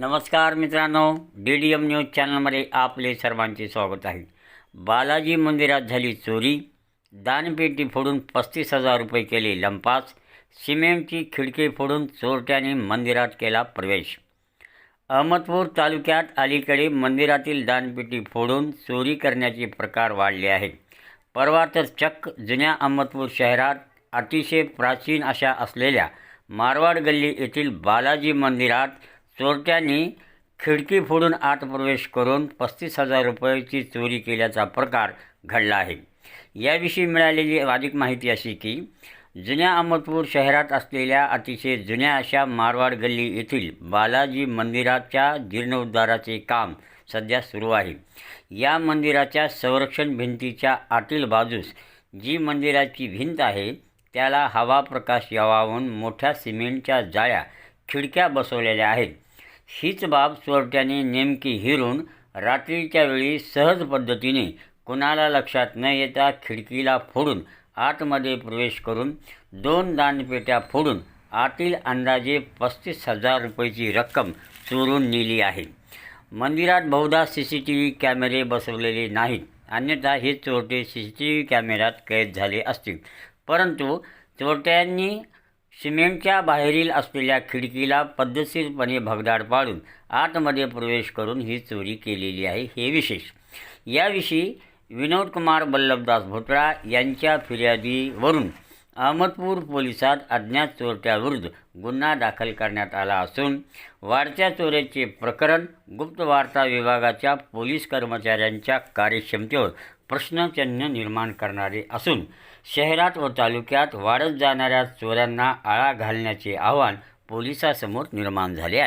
नमस्कार मित्रांनो D D M news चॅनलमध्ये आपले सर्वांचे स्वागत आहे. बालाजी मंदिरात झाली चोरी. दानपेटी फोडून पस्तीस हजार रुपये केले लंपास. सिमेंटची खिडकी फोडून चोरट्याने मंदिरात केला प्रवेश. अहमदपूर तालुक्यात अलीकडे मंदिरातील दानपेटी फोडून चोरी करण्याचे प्रकार वाढले आहेत. परवा तर चक्क जुन्या अहमदपूर शहरात अतिशय प्राचीन अशा असलेल्या मारवाड गल्ली येथील बालाजी मंदिरात चोरट्यांनी खिडकी फोडून आत प्रवेश करून पस्तीस हजार रुपयाची चोरी केल्याचा प्रकार घडला आहे. याविषयी मिळालेली अधिक माहिती अशी की जुन्या अहमदपूर शहरात असलेल्या अतिशय जुन्या अशा मारवाड गल्ली येथील बालाजी मंदिराच्या जीर्णोद्धाराचे काम सध्या सुरू आहे. या मंदिराच्या संरक्षण भिंतीच्या आतील बाजूस जी मंदिराची भिंत आहे त्याला हवा प्रकाश यावा म्हणून मोठ्या सिमेंटच्या जाळ्या खिडक्या बसवलेल्या आहेत. हीच बाब चोरट्याने नेमकी हिरून रात्रीच्या वेळी सहज पद्धतीने कुणाला लक्षात न येता खिडकीला फोडून आतमध्ये प्रवेश करून दोन दानपेट्या फोडून आतील अंदाजे पस्तीस हजार रुपयाची रक्कम चोरून नेली आहे. मंदिरात बहुधा सी सी टी व्ही कॅमेरे बसवलेले नाहीत. अन्यथा हे चोरटे सी सी टी व्ही कॅमेऱ्यात कैद झाले असतील. परंतु चोरट्यांनी सिमेंटच्या बाहेरील असलेल्या खिडकीला पद्धतशीरपणे भगदाड पाडून आतमध्ये प्रवेश करून ही चोरी केलेली आहे हे विशेष. याविषयी विनोद कुमार बल्लभदास भोटळा यांच्या फिर्यादीवरून अहमदपूर पोलिसात अज्ञात चोरट्याविरुद्ध गुन्हा दाखल करण्यात आला असून वाढत्या चोऱ्याचे प्रकरण गुप्तवार्ता विभागाच्या पोलीस कर्मचाऱ्यांच्या कार्यक्षमतेवर प्रश्नचिन्ह निर्माण करणारे असून शहरात व तालुक्यात वाढत जाणाऱ्या चोऱ्यांना आळा घालण्याचे आव्हान पोलिसासमोर निर्माण झाले आहे.